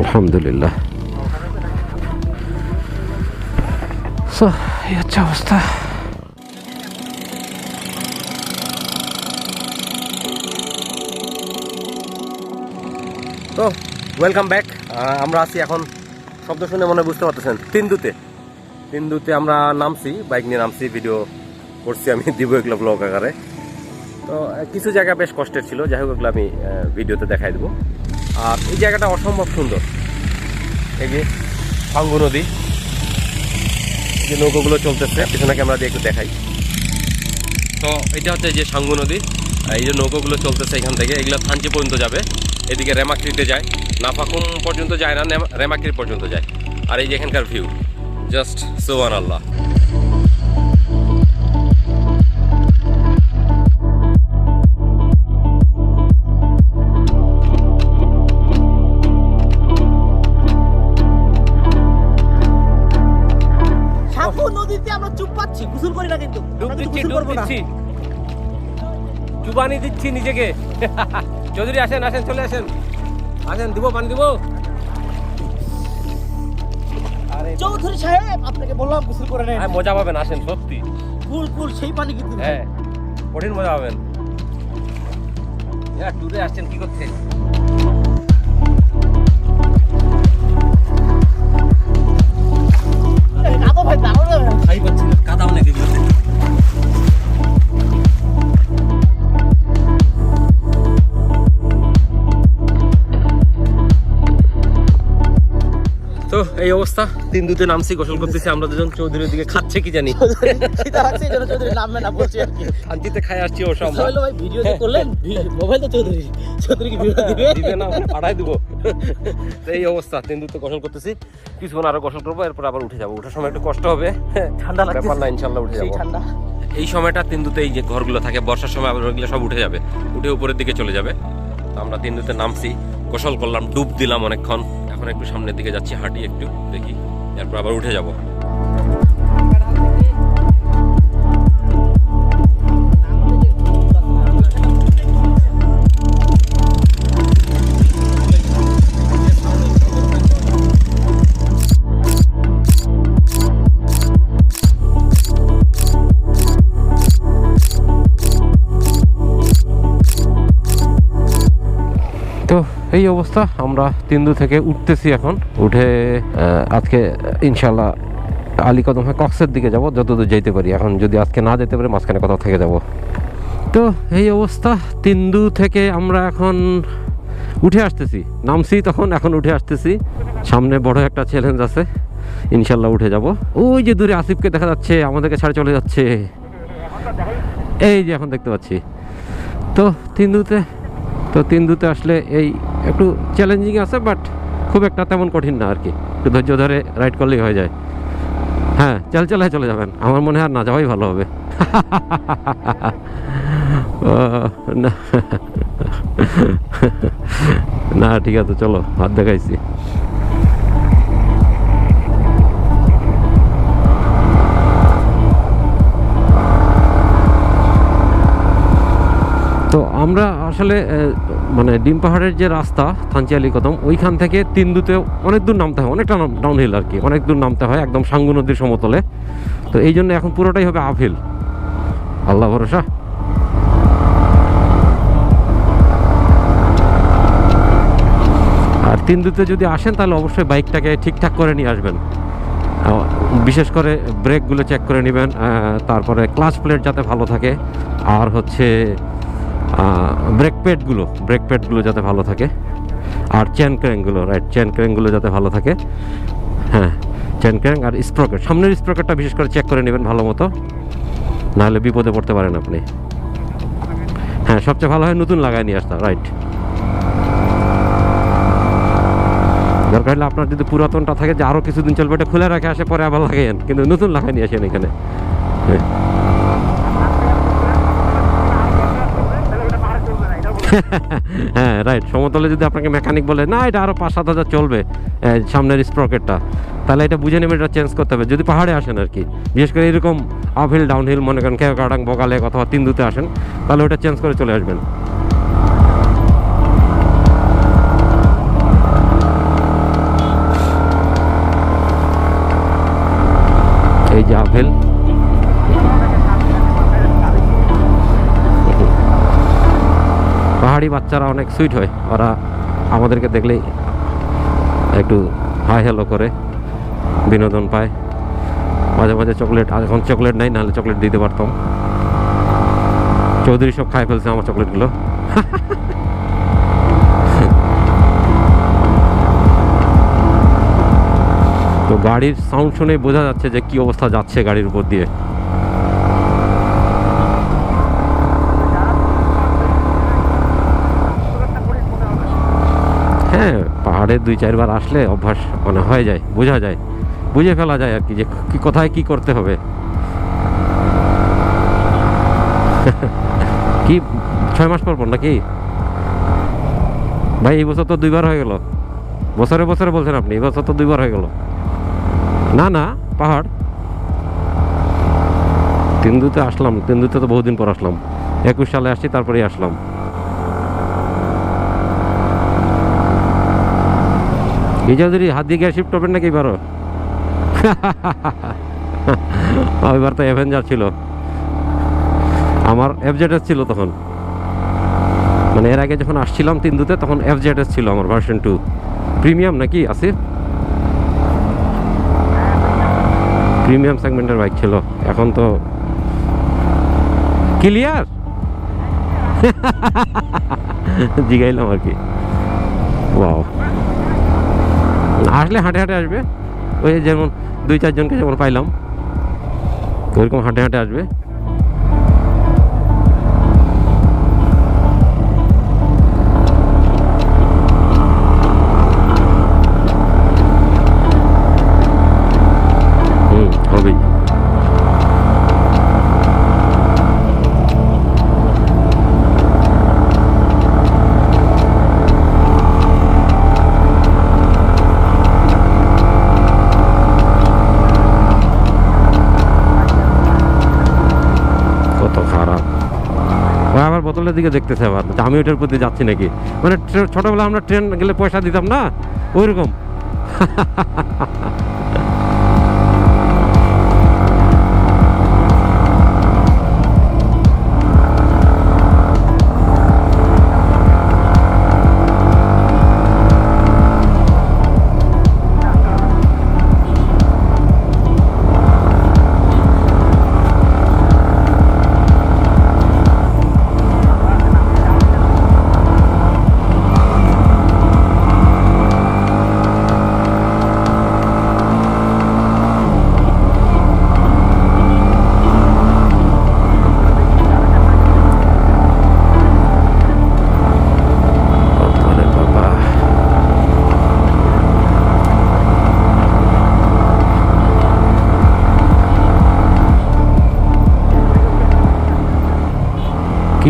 আলহামদুলিল্লাহ। সো এই হচ্ছে অবস্থা। তো ওয়েলকাম ব্যাক আমরা আছি এখন শব্দ শুনে মনে হয় বুঝতে পারতেছেন তিনদুতে। তিনদুতে আমরা নামছি বাইক নিয়ে নামছি ভিডিও করছি আমি দিব এগুলো ব্লগ আকারে। তো কিছু জায়গা বেশ কষ্টের ছিল যাই হোক এগুলো আমি ভিডিওতে দেখাই দেবো। আর এই জায়গাটা অসম্ভব সুন্দর। এই যে ফাঙ্গু নদী যে নৌকোগুলো চলতেছে পিছনে ক্যামেরা দিয়ে একটু দেখাই। তো এটা হচ্ছে যে সাঙ্গু নদী এই যে নৌকোগুলো চলতেছে এখান থেকে, এগুলো থানচি পর্যন্ত যাবে। এদিকে রেমাক্রিতে যায়, নাফাকুম পর্যন্ত যায় না রেমাক্রি পর্যন্ত যায়। আর এই যে এখানকার ভিউ জাস্ট সোয়ান আল্লাহ দিচ্ছি নিজেকে। চৌধুরী আসেন আসেন চলে আসেন। আসেন দিব পান দিব। আরে চৌধুরী সাহেব আপনাকে বললাম গোসল করে নেন। হ্যাঁ মজা পাবেন আসেন সত্যি। কুল কুল সেই পানি কিন্তু হ্যাঁ কঠিন মজা পাবেন। হ্যাঁ ট্যুরে আসছেন কি করতে এই অবস্থা। তিন দুতে নামছি গোসল করতেছি আমরা দুজন চৌধুরীর দিকে খাচ্ছে কি জানি। শান্তিতে খাই আসছি ও সব ভাই ভিডিও করলেন মোবাইল তো চৌধুরী। চৌধুরী কি ভিডিও দিবে? দিবে না পাঠাই দিব। তো এই অবস্থা তিন দুতে গোসল করতেছি। কিছুক্ষণ আরও গোসল করব এরপর আবার উঠে যাব। উঠার সময় একটু কষ্ট হবে। ঠান্ডা লাগছে ব্যাপার না ইনশাল্লাহ উঠে যাব। ঠান্ডা। এই সময়টা তিনদুতে এই যে ঘরগুলো থাকে বর্ষার সময় আবার ওইগুলো সব উঠে যাবে। উঠে উপরের দিকে চলে যাবে। তো আমরা তিনদুতে নামছি গোসল করলাম ডুব দিলাম অনেকক্ষণ। এখন একটু সামনের দিকে যাচ্ছি হাঁটি একটু দেখি। এরপর আবার উঠে যাব। তো এই অবস্থা, আমরা তিন্দু থেকে উঠতেছি এখন। উঠে আজকে ইনশাল্লাহ আলী কদম হয়ে কক্সের দিকে যাব, যতদূর যেতে পারি। এখন যদি আজকে না যেতে পারি, মাঝখানে কোথাও থেকে যাব। তো এই অবস্থা, তিন্দু থেকে আমরা এখন উঠে আসতেছি। নামছি তখন, এখন উঠে আসতেছি। সামনে বড় একটা চ্যালেঞ্জ আছে ইনশাল্লাহ উঠে যাব। ওই যে দূরে আসিফকে দেখা যাচ্ছে, আমাদেরকে ছাড়ে চলে যাচ্ছে। এই যে এখন দেখতে পাচ্ছি। তো তিন্দুতে তো তিন দুতে আসলে এই একটু চ্যালেঞ্জিং আছে বাট খুব একটা তেমন কঠিন না আর কি একটু ধৈর্য ধরে রাইড করলেই হয়ে যায়। হ্যাঁ চাল চালায় চলে যাবেন। আমার মনে হয় আর না যাওয়াই ভালো হবে। না। না, ঠিক আছে, চলো, হাত দেখাইছি। তো আমরা আসলে মানে ডিম পাহাড়ের যে রাস্তা থানচিয়ালি কদম, ওইখান থেকে তিনদুতে অনেক দূর নামতে হয়, অনেকটা ডাউন হিল আর কি, অনেক দূর নামতে হয়, একদম সাঙ্গু নদীর সমতলে। তো এই জন্য এখন পুরোটাই হবে আপহিল আল্লাহ ভরসা। আর তিনদুতে যদি আসেন, তাহলে অবশ্যই বাইকটাকে ঠিকঠাক করে নিয়ে আসবেন। বিশেষ করে ব্রেকগুলো চেক করে নেবেন তারপরে ক্লাচ প্লেট যাতে ভালো থাকে। আর হচ্ছে ব্রেক প্যাডগুলো ব্রেক প্যাডগুলো যাতে ভালো থাকে। আর চেন ক্র্যাঙ্কগুলো রাইট চেন ক্র্যাঙ্কগুলো যাতে ভালো থাকে। হ্যাঁ চেন ক্র্যাঙ্ক আর স্প্রকেট সামনের স্প্রকেটটা বিশেষ করে চেক করে নেবেন ভালো মতো। নাহলে বিপদে পড়তে পারেন আপনি। হ্যাঁ সবচেয়ে ভালো হয় নতুন লাগাই নিয়ে আসতে রাইট দরকার হলে আপনার যদি পুরাতনটা থাকে, যে আরও কিছুদিন চলবে এটা খুলে রাখে আসে, পরে আবার লাগাইন কিন্তু নতুন লাগাই নিয়ে আসেন এখানে। হ্যাঁ। হ্যাঁ রাইট সমতলে যদি আপনাকে মেকানিক বলে, না, এটা আরও পাঁচ সাত হাজার চলবে সামনের স্প্রকেটটা তাহলে এটা বুঝে নেবে এটা চেঞ্জ করতে হবে। যদি পাহাড়ে আসেন আর কি, বিশেষ করে এরকম আপহিল ডাউনহিল মনে করেন খেয়াকাটাং বকালে অথবা তিন্দুতে আসেন, তাহলে ওটা চেঞ্জ করে চলে আসবেন। এই যে আপেল পাহাড়ি বাচ্চারা অনেক সুইট হয়। ওরা আমাদেরকে দেখলেই একটু হাই হ্যালো করে, বিনোদন পায়। মাঝে মাঝে চকলেট এখন চকলেট নাই, নাহলে চকলেট দিতে পারতাম। চৌধুরী সব খাই ফেলছে আমার চকলেটগুলো। তো গাড়ির সাউন্ড শুনে বোঝা যাচ্ছে যে কি অবস্থা যাচ্ছে গাড়ির উপর দিয়ে। হ্যাঁ পাহাড়ে দুই, চারবার আসলে অভ্যাস মানে হয়ে যায়, বোঝা যায়। বুঝে ফেলা যায় আর কি যে কি, কোথায় কি করতে হবে। কি, ছয় মাস পর পর নাকি? ভাই, এই বছর তো দুইবার হয়ে গেল। বছরে বছরে বলছেন আপনি, এই বছর তো দুইবার হয়ে গেল। না না, পাহাড়। তিনদুতে আসলাম তিনদুতে তো বহুদিন পর আসলাম। একুশ সালে আসছি, তারপরেই আসলাম। চৌধুরী হাত দিয়ে গিয়ে শিফট হবেন নাকি এবারও এবার তো অ্যাভেঞ্জার ছিল। আমার এফজেডএস ছিল তখন। মানে এর আগে যখন আসছিলাম তিনদুতে, তখন এফজেডএস ছিল আমার ভার্সন টু প্রিমিয়াম নাকি, আসিফ? প্রিমিয়াম সেগমেন্টের বাইক ছিল। এখন তো ক্লিয়ার জিগাইলাম আর কি। ওয়াও আসলে হাঁটে হাঁটে আসবে। ওই যেমন দুই চারজনকে যেমন পাইলাম ওইরকম হাঁটে হাঁটে আসবে। আবার বোতলের দিকে দেখতেছে আবার। আমি ওইটার প্রতি যাচ্ছি নাকি? মানে ছোটবেলা আমরা ট্রেন গেলে পয়সা দিতাম না? ওইরকম।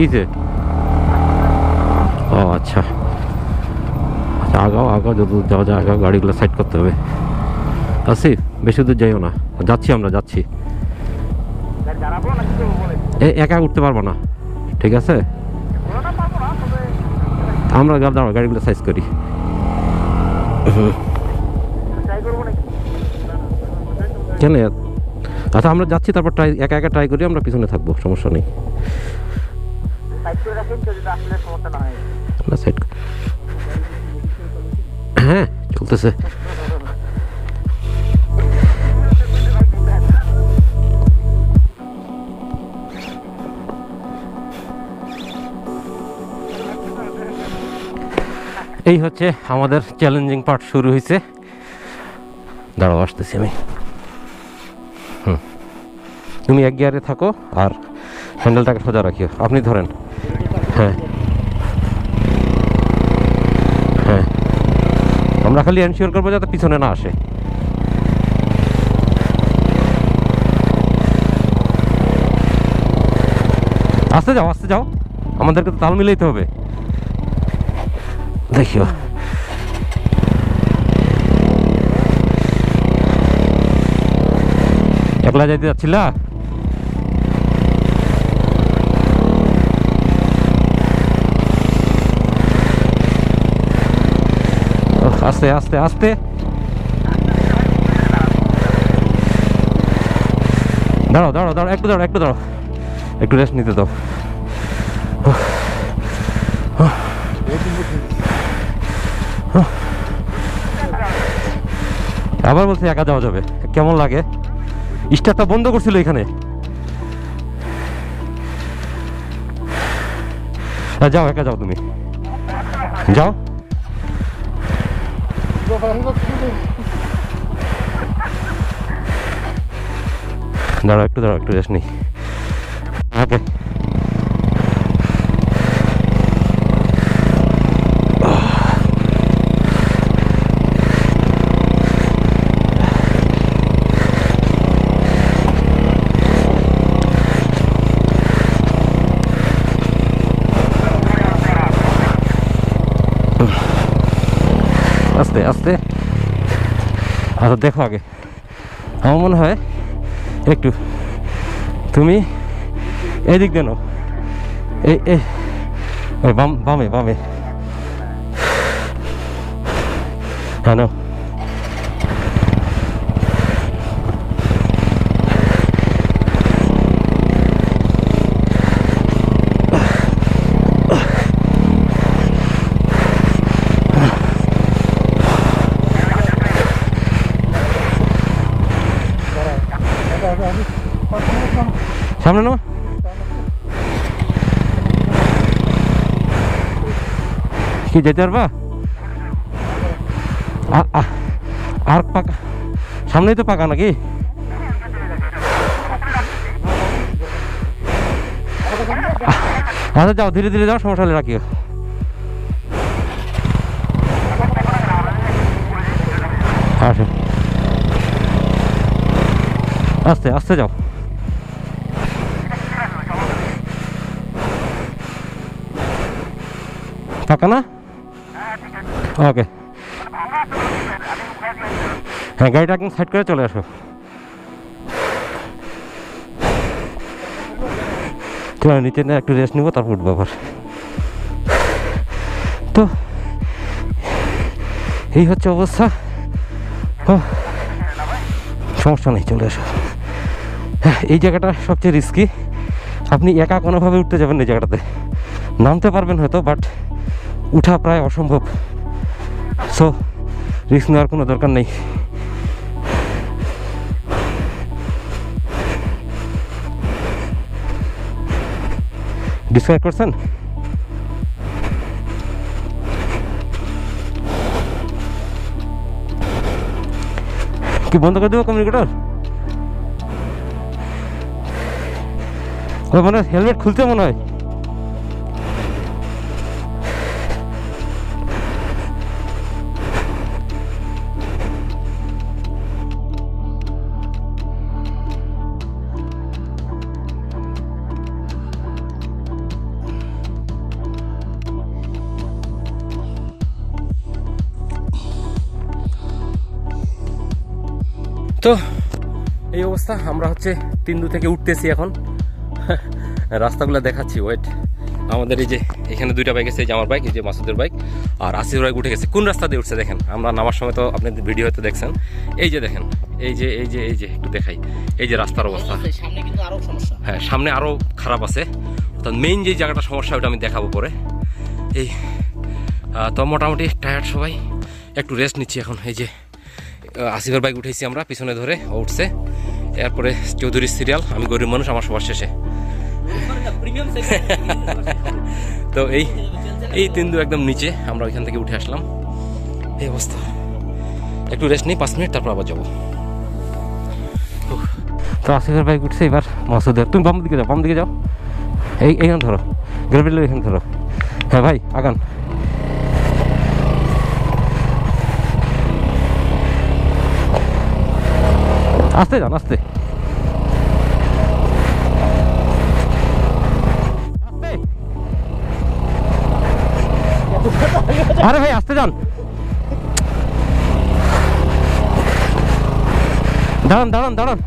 কি যে? ও আচ্ছা। আচ্ছা আগাও আগাও, যত যাওয়া যায়, আগাও, গাড়িগুলো সাইড করতে হবে। আসিফ বেশি দূর যাইও না। যাচ্ছি আমরা, যাচ্ছি। এ, একা উঠতে পারব না। ঠিক আছে? আমরা দাঁড়াও, গাড়িগুলো সাইজ করি। কেন আচ্ছা আমরা যাচ্ছি, তারপর ট্রাই একা একা ট্রাই করি, আমরা পিছনে থাকব, সমস্যা নেই। হ্যাঁ চলতেছে। এই হচ্ছে আমাদের চ্যালেঞ্জিং পার্ট শুরু হয়েছে দাঁড়াও, আসতেছি আমি। হুম। তুমি এক গিয়ারে থাকো আর হ্যান্ডেলটাকে সোজা রাখিও। আপনি ধরেন। হ্যাঁ। হ্যাঁ। আমরা খালি এনশিওর করব যাতে পিছনে না আসে। আস্তে যাও আস্তে যাও। আমাদেরকে তো তাল মিলাইতে হবে। দেখিও একলা যাইতে যাচ্ছিলা? আস্তে আস্তে আস্তে। দাঁড়াও দাঁড়াও দাঁড়াও, একটু দাঁড়াও একটু দাঁড়াও। একটু রেস্ট নিতে দাও। আবার বলছি একা যাওয়া যাবে। কেমন লাগে? স্টারটা বন্ধ করছিল এখানে। যাও, একা যাও তুমি। যাও। দাঁড়াও একটু দাঁড়াও একটু রেস্ট নেই। আস্তে আস্তে। আচ্ছা দেখো আগে। আমার মনে হয় একটু, তুমি এদিক দেন এই এই বাম, বামে বামে। হ্যাঁ সামনে নাও কি, যেতে পারবা? আর পাকা সামনেই তো পাকা নাকি? আচ্ছা যাও, ধীরে ধীরে যাও, সমস্যা হলে রাখিও আসো আস্তে আস্তে যাও। পাকা না? ওকে। হ্যাঁ গাড়িটা একদম সাইড করে চলে আসো। চলো নিচে না একটু রেস্ট নিবো, তারপর উঠবো আবার। তো, এই হচ্ছে অবস্থা। সমস্যা নেই, চলে আসো। এই জায়গাটা সবচেয়ে রিস্কি আপনি একা কোনোভাবে উঠতে যাবেন এই জায়গাটাতে। নামতে পারবেন হয়তো বাট উঠা প্রায় অসম্ভব। সো রিস্ক নেওয়ার কোনো দরকার নেই। ডিসকানেক্ট করছেন? কি বন্ধ করে দেবো কমিউনিকেটর ওই মনে হেলমেট খুলতে মনে হয়। তো এই অবস্থা, আমরা হচ্ছে তিনদু থেকে উঠতেছি এখন। রাস্তাগুলো দেখাচ্ছি ওয়েট আমাদের এই যে এখানে দুইটা বাইক আছে এই যে আমার বাইক এই যে মাসুদের বাইক আর আসিফ বাইক উঠে গেছে। কোন রাস্তা দিয়ে উঠছে দেখেন? আমরা নামার সময় তো আপনি ভিডিও হয়তো দেখছেন। এই যে দেখেন এই যে এই যে এই যে একটু দেখাই। এই যে রাস্তার অবস্থা। হ্যাঁ সামনে আরও খারাপ আছে। অর্থাৎ মেইন যে জায়গাটা সমস্যা ওটা আমি দেখাবো পরে। এই তো মোটামুটি টায়ার্ড সবাই। একটু রেস্ট নিচ্ছি এখন। এই যে আসিফের বাইক উঠেছি আমরা পিছনে ধরে উঠছে। এরপরে চৌধুরী সিরিয়াল আমি গরিব মানুষ আমার সবার শেষে। তো এই এই তিন্দু একদম নিচে, আমরা ওইখান থেকে উঠে আসলাম। এই অবস্থা। একটু রেস্ট নিই, পাঁচ মিনিট, তারপর আবার যাব। তো আসিফের বাইক উঠছে এবার মাসুদের তুমি বাম দিকে যাও, বাম দিকে যাও। এই, এইখানে ধরো। গ্রেভিলের এখানে ধরো। হ্যাঁ ভাই, আগান। আস্তে যান, আস্তে। আরে ভাই আসতে যান। দাঁড়ান দাঁড়ান দাঁড়ান।